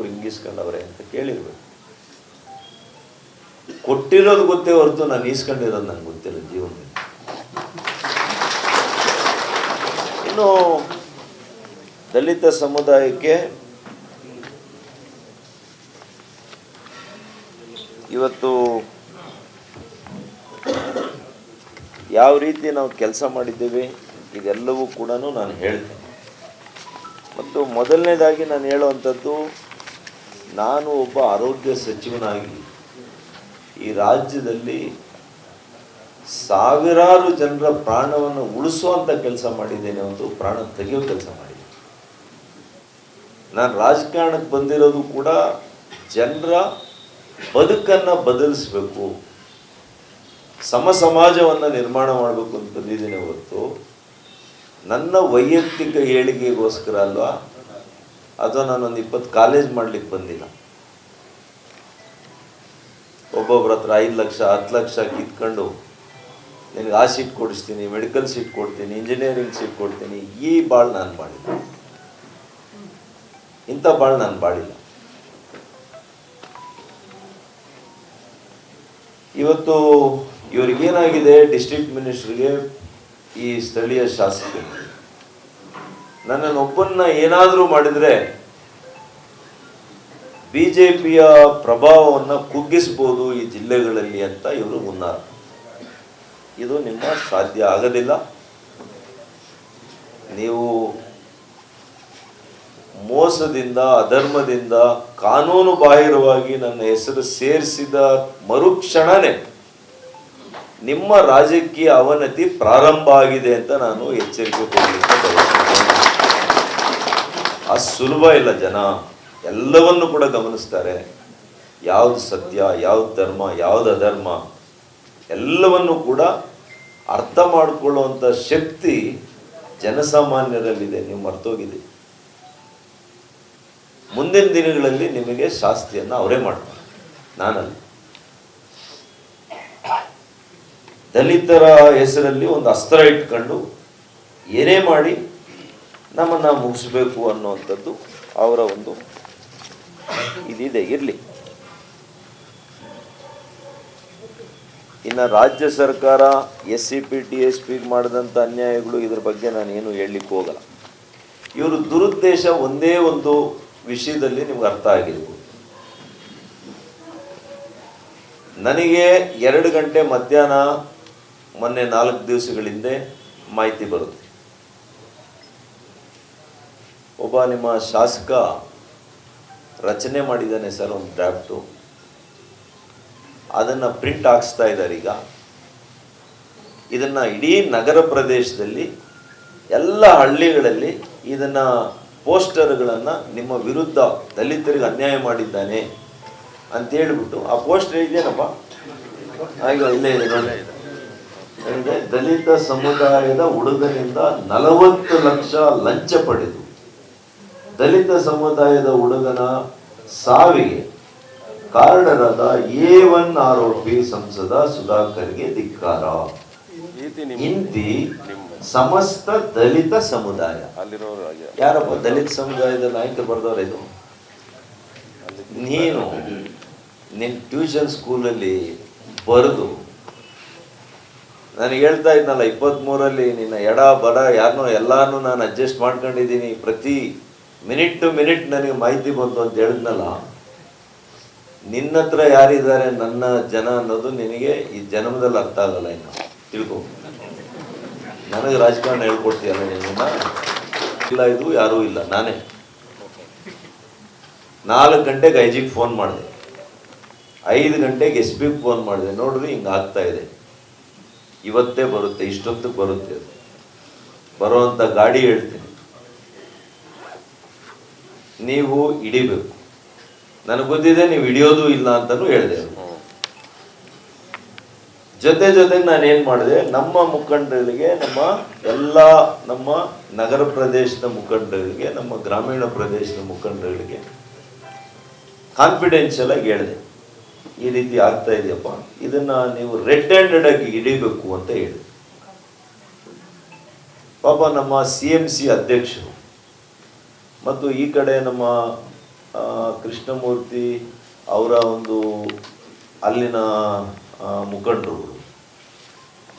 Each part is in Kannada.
ಇನ್ನೊಬ್ರು ಹಿಂಗಿಸ್ಕೊಂಡವ್ರೆ ಅಂತ ಕೇಳಿರ್ಬೇಕು. ಕೊಟ್ಟಿರೋದು ಗೊತ್ತೇ ಹೊರತು ನಾನು ಈಸ್ಕೊಂಡಿರೋದು ನನಗೆ ಗೊತ್ತಿಲ್ಲ ಜೀವನದಲ್ಲಿ. ಇನ್ನು ದಲಿತ ಸಮುದಾಯಕ್ಕೆ ಇವತ್ತು ಯಾವ ರೀತಿ ನಾವು ಕೆಲಸ ಮಾಡಿದ್ದೇವೆ, ಇದೆಲ್ಲವೂ ಕೂಡ ನಾನು ಹೇಳ್ತೇನೆ. ಮತ್ತು ಮೊದಲನೇದಾಗಿ ನಾನು ಹೇಳುವಂಥದ್ದು ನಾನು ಒಬ್ಬ ಆರೋಗ್ಯ ಸಚಿವನಾಗಿ ಈ ರಾಜ್ಯದಲ್ಲಿ ಸಾವಿರಾರು ಜನರ ಪ್ರಾಣವನ್ನು ಉಳಿಸುವಂಥ ಕೆಲಸ ಮಾಡಿದ್ದೇನೆ ಒಂದು ಪ್ರಾಣ ತೆಗೆಯೋ ಕೆಲಸ ಮಾಡಿದ್ದೇನೆ. ನಾನು ರಾಜಕಾರಣಕ್ಕೆ ಬಂದಿರೋದು ಕೂಡ ಜನರ ಬದುಕನ್ನು ಬದಲಿಸಬೇಕು ಸಮ ಸಮಾಜವನ್ನು ನಿರ್ಮಾಣ ಮಾಡಬೇಕು ಅಂತ ಬಂದಿದ್ದೇನೆ ಹೊರತು ನನ್ನ ವೈಯಕ್ತಿಕ ಏಳಿಗೆಗೋಸ್ಕರ ಅಲ್ವಾ ಅಥವಾ ನಾನೊಂದು ಇಪ್ಪತ್ತು ಕಾಲೇಜ್ ಮಾಡ್ಲಿಕ್ಕೆ ಬಂದಿಲ್ಲ. ಒಬ್ಬೊಬ್ರ ಹತ್ರ ಐದು ಲಕ್ಷ, ಹತ್ತು ಲಕ್ಷ ಕಿತ್ಕೊಂಡು ನಿನಗೆ ಆ ಸೀಟ್ ಕೊಡಿಸ್ತೀನಿ ಮೆಡಿಕಲ್ ಸೀಟ್ ಕೊಡ್ತೀನಿ ಇಂಜಿನಿಯರಿಂಗ್ ಸೀಟ್ ಕೊಡ್ತೀನಿ, ಈ ಬಾಳ್ ನಾನು ಮಾಡಿಲ್ಲ. ಇಂಥ ಬಾಳ್ ನಾನು ಬಾಳಿಲ್ಲ ಇವತ್ತು ಇವ್ರಿಗೇನಾಗಿದೆ ಡಿಸ್ಟ್ರಿಕ್ಟ್ ಮಿನಿಸ್ಟ್ರಿಗೆ ಈ ಸ್ಥಳೀಯ ಶಾಸಕರಿಗೆ ನನ್ನನ್ನೊಬ್ಬನ್ನ ಏನಾದರೂ ಮಾಡಿದರೆ ಬಿ ಜೆ ಪಿಯ ಪ್ರಭಾವವನ್ನು ಕುಗ್ಗಿಸ್ಬೋದು ಈ ಜಿಲ್ಲೆಗಳಲ್ಲಿ ಅಂತ ಇವರು ಮುನ್ನಾರ ಇದು ನಿಮ್ಮ ಸಾಧ್ಯ ಆಗಲಿಲ್ಲ ನೀವು ಮೋಸದಿಂದ, ಅಧರ್ಮದಿಂದ, ಕಾನೂನು ಬಾಹಿರವಾಗಿ ನನ್ನ ಹೆಸರು ಸೇರಿಸಿದ ಮರುಕ್ಷಣನೇ ನಿಮ್ಮ ರಾಜಕೀಯ ಅವನತಿ ಪ್ರಾರಂಭ ಆಗಿದೆ ಅಂತ ನಾನು ಎಚ್ಚರಿಕೆ ಕೊಡಲಿಕ್ಕೆ ಅಷ್ಟು ಸುಲಭ ಇಲ್ಲ ಜನ. ಎಲ್ಲವನ್ನು ಕೂಡ ಗಮನಿಸ್ತಾರೆ. ಯಾವ್ದು ಸತ್ಯ, ಯಾವ್ದು ಧರ್ಮ, ಯಾವ್ದು ಅಧರ್ಮ, ಎಲ್ಲವನ್ನು ಕೂಡ ಅರ್ಥ ಮಾಡಿಕೊಳ್ಳುವಂಥ ಶಕ್ತಿ ಜನಸಾಮಾನ್ಯರಲ್ಲಿದೆ. ನೀವು ಮರ್ತೋಗಿದೆ. ಮುಂದಿನ ದಿನಗಳಲ್ಲಿ ನಿಮಗೆ ಶಾಸ್ತಿಯನ್ನು ಅವರೇ ಮಾಡ್ತಾರೆ. ನಾನಲ್ಲ. ದಲಿತರ ಹೆಸರಲ್ಲಿ ಒಂದು ಅಸ್ತ್ರ ಇಟ್ಕೊಂಡು ಏನೇ ಮಾಡಿ ನಮ್ಮನ್ನು ಮುಗಿಸ್ಬೇಕು ಅನ್ನುವಂಥದ್ದು ಅವರ ಒಂದು ಇದಿದೆ, ಇರಲಿ. ಇನ್ನು ರಾಜ್ಯ ಸರ್ಕಾರ S C P, T S ಪಿಗೆ ಮಾಡಿದಂಥ ಅನ್ಯಾಯಗಳು ಇದ್ರ ಬಗ್ಗೆ ನಾನು ಏನು ಹೇಳಲಿಕ್ಕೆ ಹೋಗಲ್ಲ. ಇವರು ದುರುದ್ದೇಶ ಒಂದೇ ಒಂದು ವಿಷಯದಲ್ಲಿ ನಿಮ್ಗೆ ಅರ್ಥ ಆಗಿರ್ಬೋದು ನನಗೆ ಎರಡು ಗಂಟೆ ಮಧ್ಯಾಹ್ನ ಮೊನ್ನೆ ನಾಲ್ಕು ದಿವಸಗಳಿಂದೆ ಮಾಹಿತಿ ಬರುತ್ತೆ. ಒಬ್ಬ ನಿಮ್ಮ ಶಾಸಕ ರಚನೆ ಮಾಡಿದ್ದಾನೆ ಸರ್ ಒಂದು ಡ್ರಾಫ್ಟು ಅದನ್ನು ಪ್ರಿಂಟ್ ಹಾಕಿಸ್ತಾ ಇದ್ದಾರೆ ಈಗ. ಇದನ್ನು ಇಡೀ ನಗರ ಪ್ರದೇಶದಲ್ಲಿ ಎಲ್ಲ ಹಳ್ಳಿಗಳಲ್ಲಿ ಇದನ್ನು ಪೋಸ್ಟರ್ಗಳನ್ನು ನಿಮ್ಮ ವಿರುದ್ಧ ದಲಿತರಿಗೆ ಅನ್ಯಾಯ ಮಾಡಿದ್ದಾನೆ ಅಂತ ಹೇಳ್ಬಿಟ್ಟು ಆ ಪೋಸ್ಟರ್ ಇದೆಯೇನಪ್ಪ ಆಗ ಇಲ್ಲೇ ಇದೆ ನೋಡಿ. ದಲಿತ ಸಮುದಾಯದ ಹುಡುಗನಿಂದ ನಲವತ್ತು ಲಕ್ಷ ಲಂಚ ಪಡೆದು ದಲಿತ ಸಮುದಾಯದ ಹುಡುಗನ ಸಾವಿಗೆ ಕಾರಣರಾದ ಎ ಒನ್ ಆರೋಪಿ ಸಂಸದ ಸುಧಾಕರ್ಗೆ ಧಿಕ್ಕಾರ. ಇಂತಿ ಸಮಸ್ತ ದಲಿತ ಸಮುದಾಯ. ಯಾರಪ್ಪ ದಲಿತ ಸಮುದಾಯದ ನಾಯಕ ಬರ್ದವ್ರ ಇದು? ನೀನು ನಿನ್ನ ಟ್ಯೂಷನ್ ಸ್ಕೂಲಲ್ಲಿ ಬರೆದು ನಾನು ಹೇಳ್ತಾ ಇದ್ನಲ್ಲ ಇಪ್ಪತ್ತ್ಮೂರಲ್ಲಿ ನಿನ್ನ ಎಡ ಬಡ ಯಾರನ್ನೋ ಎಲ್ಲಾನು ನಾನು ಅಡ್ಜಸ್ಟ್ ಮಾಡ್ಕೊಂಡಿದ್ದೀನಿ ಪ್ರತಿ ಮಿನಿಟ್ ಟು ಮಿನಿಟ್ ನನಗೆ ಮಾಹಿತಿ ಬಂತು ಅಂತ ಹೇಳಿದ್ನಲ್ಲ, ನಿನ್ನ ಹತ್ರ ಯಾರಿದ್ದಾರೆ, ನನ್ನ ಜನ ಅನ್ನೋದು ನಿನಗೆ ಈ ಜನ್ಮದಲ್ಲಿ ಅರ್ಥ ಆಗಲ್ಲ ಇನ್ನು. ತಿಳ್ಕೊ. ನನಗೆ ರಾಜಕಾರಣ ಹೇಳ್ಕೊಡ್ತೀಯಲ್ಲ ನಿನ್ನ ಇಲ್ಲ, ಇದು ಯಾರೂ ಇಲ್ಲ, ನಾನೇ. ನಾಲ್ಕು ಗಂಟೆಗೆ ಐ ಜಿಗೆ ಫೋನ್ ಮಾಡಿದೆ. ಐದು ಗಂಟೆಗೆ ಎಸ್ ಬಿಗೆ ಫೋನ್ ಮಾಡಿದೆ. ನೋಡಿದ್ರೆ ಹಿಂಗೆ ಆಗ್ತಾ ಇದೆ. ಇವತ್ತೇ ಬರುತ್ತೆ ಇಷ್ಟೊತ್ತಿಗೆ ಬರುತ್ತೆ ಬರುವಂಥ ಗಾಡಿ ಹೇಳ್ತೀನಿ. ನೀವು ಹಿಡಿಬೇಕು. ನನಗೆ ಗೊತ್ತಿದೆ ನೀವು ಹಿಡಿಯೋದು ಇಲ್ಲ ಅಂತಲೂ ಹೇಳಿದೆ ಜೊತೆ ಜೊತೆಗೆ ನಾನು ಏನು ಮಾಡಿದೆ ನಮ್ಮ ಮುಖಂಡರಿಗೆ ನಮ್ಮ ಎಲ್ಲ ನಮ್ಮ ನಗರ ಪ್ರದೇಶದ ಮುಖಂಡರಿಗೆ ನಮ್ಮ ಗ್ರಾಮೀಣ ಪ್ರದೇಶದ ಮುಖಂಡರಿಗೆ ಕಾನ್ಫಿಡೆನ್ಷಿಯಲ್ ಆಗಿ ಹೇಳಿದೆ. ಈ ರೀತಿ ಆಗ್ತಾ ಇದೆಯಪ್ಪ. ಇದನ್ನ ನೀವು ರೆಡ್ ಹ್ಯಾಂಡೆಡ್ ಆಗಿ ಹಿಡಿಬೇಕು ಅಂತ ಹೇಳಿದೆ. ಪಾಪ ನಮ್ಮ ಸಿ ಎಂ ಸಿ ಅಧ್ಯಕ್ಷರು ಮತ್ತು ಈ ಕಡೆ ನಮ್ಮ ಕೃಷ್ಣಮೂರ್ತಿ ಅವರ ಒಂದು ಅಲ್ಲಿನ ಮುಖಂಡರು. ಮುಖಂಡರುಗಳು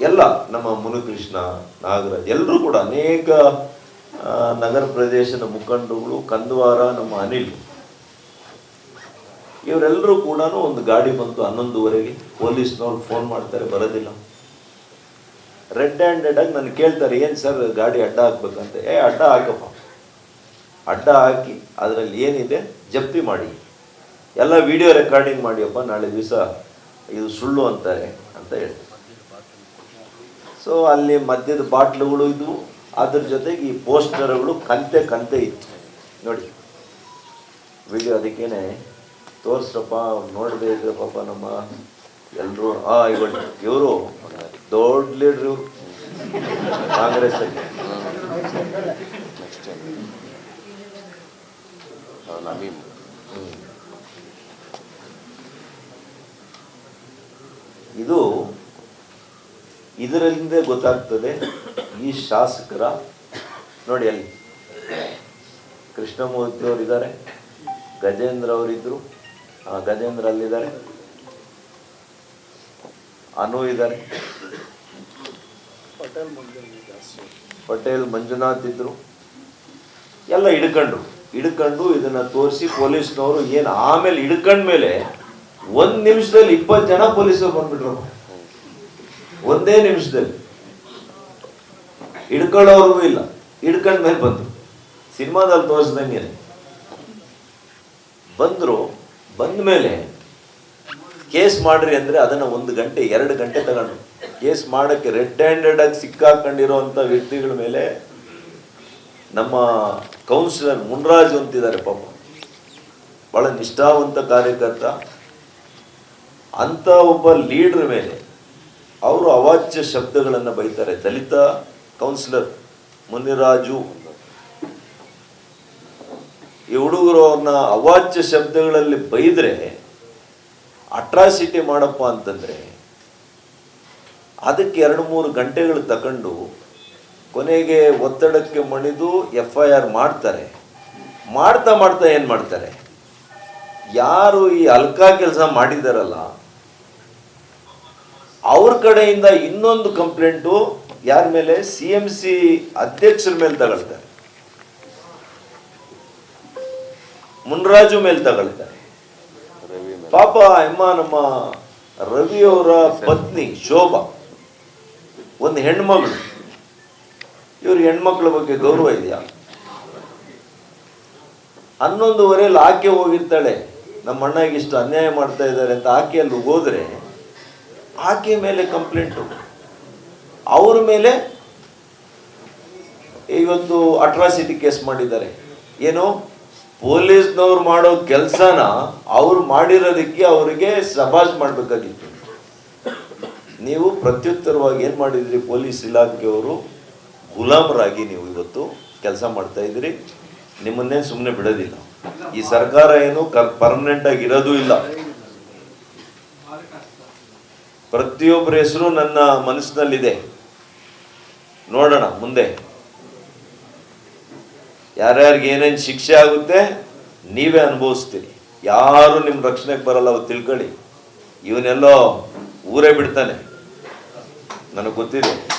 ಎಲ್ಲ ನಮ್ಮ ಮುನಿಕೃಷ್ಣ ನಾಗರಾಜ್ ಎಲ್ಲರೂ ಕೂಡ ಅನೇಕ ನಗರ ಪ್ರದೇಶದ ಮುಖಂಡರುಗಳು, ಕಂದವಾರ, ನಮ್ಮ ಅನಿಲ್. ಇವರೆಲ್ಲರೂ ಕೂಡ ಒಂದು ಗಾಡಿ ಬಂತು ಹನ್ನೊಂದುವರೆಗೆ. ಪೊಲೀಸ್ನವ್ರು ಫೋನ್ ಮಾಡ್ತಾರೆ, ಬರೋದಿಲ್ಲ. ರೆಡ್ ಹ್ಯಾಂಡೆಡ್ ಆಗಿ ನಾನು ಕೇಳ್ತಾರೆ, ಏನು ಸರ್ ಗಾಡಿ ಅಡ್ಡ ಹಾಕ್ಬೇಕಂತ. ಏ, ಅಡ್ಡ ಹಾಕಪ್ಪ. ಅಡ್ಡ ಹಾಕಿ ಅದರಲ್ಲಿ ಏನಿದೆ ಜಪ್ತಿ ಮಾಡಿ. ಎಲ್ಲ ವಿಡಿಯೋ ರೆಕಾರ್ಡಿಂಗ್ ಮಾಡಿಯಪ್ಪ, ನಾಳೆ ದಿವಸ ಇದು ಸುಳ್ಳು ಅಂತಾರೆ ಅಂತ ಹೇಳಿ ಸೊ ಅಲ್ಲಿ ಮದ್ಯದ ಬಾಟ್ಲುಗಳು ಇದ್ವು. ಅದ್ರ ಜೊತೆಗೆ ಈ ಪೋಸ್ಟರ್ಗಳು ಕಂತೆ ಕಂತೆ ಇತ್ತು. ನೋಡಿ ವಿಡಿಯೋ ಅದಕ್ಕೇನೆ ತೋರಿಸ್ರಪ್ಪ ನೋಡಬೇಕು ಪಾಪ ನಮ್ಮ ಎಲ್ಲರೂ ಆ, ಇವರು ಇವರು ದೊಡ್ಡ ಲೀಡ್ರ್ ಇವರು ಕಾಂಗ್ರೆಸ್ ಅಲ್ಲಿ ನೆಕ್ಸ್ಟ್ ನವೀನ್ ಇದು ಇದರಿಂದ ಗೊತ್ತಾಗ್ತದೆ, ಈ ಶಾಸಕರ, ನೋಡಿ ಅಲ್ಲಿ, ಕೃಷ್ಣಮೂರ್ತಿ ಅವರಿದ್ದಾರೆ, ಗಜೇಂದ್ರ ಅವರಿದ್ರು ಗಜೇಂದ್ರ ಅಲ್ಲಿದ್ದಾರೆ, ಅನು ಇದ್ದಾರೆ, ಪಟೇಲ್, ಮಂಜುನಾಥ್ ಇದ್ರು, ಎಲ್ಲ ಹಿಡ್ಕೊಂಡ್ರು, ಹಿಡ್ಕೊಂಡು ಇದನ್ನ ತೋರಿಸಿ ಪೊಲೀಸ್ನವರು ಏನು ಆಮೇಲೆ ಹಿಡ್ಕೊಂಡ್ಮೇಲೆ ಒಂದ್ ನಿಮಿಷದಲ್ಲಿ ಇಪ್ಪತ್ತು ಜನ ಪೊಲೀಸರು ಬಂದ್ಬಿಟ್ರು. ಒಂದೇ ನಿಮಿಷದಲ್ಲಿ. ಹಿಡ್ಕೊಳ್ಳೋರ್ಗೂ ಇಲ್ಲ. ಹಿಡ್ಕೊಂಡ್ ಮೇಲೆ ಬಂದ್ರು. ಸಿನಿಮಾದಲ್ಲಿ ತೋರಿಸ್ದಂಗೆ ಬಂದ್ರು, ಬಂದ ಮೇಲೆ ಕೇಸ್ ಮಾಡ್ರಿ ಅಂದ್ರೆ ಅದನ್ನ ಒಂದು ಗಂಟೆ, ಎರಡು ಗಂಟೆ ತಗೊಂಡ್ರು. ಕೇಸ್ ಮಾಡಕ್ಕೆ ರೆಡ್ ಹ್ಯಾಂಡೆಡ್ ಆಗಿ ಸಿಕ್ಕಾಕೊಂಡಿರುವಂತ ವ್ಯಕ್ತಿಗಳ ಮೇಲೆ ನಮ್ಮ ಕೌನ್ಸಿಲರ್ ಮುನ್ರಾಜು ಅಂತಿದ್ದಾರೆ ಪಾಪ. ಬಹಳ ನಿಷ್ಠಾವಂತ ಕಾರ್ಯಕರ್ತ. ಅಂತ ಒಬ್ಬ ಲೀಡರ್ ಮೇಲೆ ಅವರು ಅವಾಚ್ಯ ಶಬ್ದಗಳನ್ನು ಬೈತಾರೆ. ದಲಿತ ಕೌನ್ಸಿಲರ್ ಮುನಿರಾಜು ಈ ಹುಡುಗರು ಅವ್ರನ್ನ ಅವಾಚ್ಯ ಶಬ್ದಗಳಲ್ಲಿ ಬೈದ್ರೆ ಅಟ್ರಾಸಿಟಿ ಮಾಡಪ್ಪ ಅಂತಂದ್ರೆ ಅದಕ್ಕೆ ಎರಡು ಮೂರು ಗಂಟೆಗಳು ತಗೊಂಡು ಕೊನೆಗೆ ಒತ್ತಡಕ್ಕೆ ಮಣಿದು ಎಫ್ ಐ ಆರ್ ಮಾಡ್ತಾರೆ. ಮಾಡ್ತಾ ಮಾಡ್ತಾ ಏನು ಮಾಡ್ತಾರೆ? ಯಾರು ಈ ಅಲ್ಕಾ ಕೆಲಸ ಮಾಡಿದಾರಲ್ಲ ಅವ್ರ ಕಡೆಯಿಂದ ಇನ್ನೊಂದು ಕಂಪ್ಲೇಂಟು ಯಾರ ಮೇಲೆ? ಸಿ ಎಂ ಸಿ ಅಧ್ಯಕ್ಷರ ಮೇಲೆ ತಗೊಳ್ತಾರೆ. ಮುನ್ರಾಜು ಮೇಲೆ ತಗೊಳ್ತಾರೆ. ಪಾಪ ಅಮ್ಮ ನಮ್ಮ ರವಿ ಅವರ ಪತ್ನಿ ಶೋಭಾ, ಒಂದು ಹೆಣ್ಮಗಳು. ಇವ್ರ ಹೆಣ್ಮಕ್ಳ ಬಗ್ಗೆ ಗೌರವ ಇದೆಯಾ? ಹನ್ನೊಂದುವರೆಯಲ್ಲಿ ಆಕೆ ಹೋಗಿರ್ತಾಳೆ. ನಮ್ಮ ಅಣ್ಣಗೆ ಇಷ್ಟು ಅನ್ಯಾಯ ಮಾಡ್ತಾ ಇದ್ದಾರೆ ಅಂತ ಆಕೆ ಅಲ್ಲಿ ಹೋದ್ರೆ ಆಕೆ ಮೇಲೆ ಕಂಪ್ಲೇಂಟು ಅವರ ಮೇಲೆ ಇವತ್ತು ಅಟ್ರಾಸಿಟಿ ಕೇಸ್ ಮಾಡಿದ್ದಾರೆ. ಏನು? ಪೊಲೀಸ್ನವ್ರು ಮಾಡೋ ಕೆಲಸನ ಅವ್ರು ಮಾಡಿರೋದಕ್ಕೆ ಅವರಿಗೆ ಸಬಾಜ್ ಮಾಡಬೇಕಾಗಿತ್ತು. ನೀವು ಪ್ರತ್ಯುತ್ತರವಾಗಿ ಏನು ಮಾಡಿದ್ರಿ? ಪೊಲೀಸ್ ಇಲಾಖೆಯವರು ಗುಲಾಮರಾಗಿ ನೀವು ಇವತ್ತು ಕೆಲಸ ಮಾಡ್ತಾ ಇದ್ದೀರಿ ನಿಮ್ಮನ್ನೇ ಸುಮ್ಮನೆ ಬಿಡೋದಿಲ್ಲ. ಈ ಸರ್ಕಾರ ಏನು ಪರ್ಮನೆಂಟ್ ಆಗಿ ಇರೋದೂ ಇಲ್ಲ. ಪ್ರತಿಯೊಬ್ಬರ ಹೆಸರು ನನ್ನ ಮನಸ್ಸಿನಲ್ಲಿದೆ. ನೋಡೋಣ ಮುಂದೆ. ಯಾರ್ಯಾರಿಗೆ ಏನೇನು ಶಿಕ್ಷೆ ಆಗುತ್ತೆ, ನೀವೇ ಅನುಭವಿಸ್ತೀರಿ. ಯಾರು ನಿಮ್ಮ ರಕ್ಷಣೆಗೆ ಬರಲ್ಲ ಅವ್ರು ತಿಳ್ಕೊಳ್ಳಿ. ಇವನೆಲ್ಲೋ ಊರೇ ಬಿಡ್ತಾನೆ. ನನಗೆ ಗೊತ್ತಿದೆ.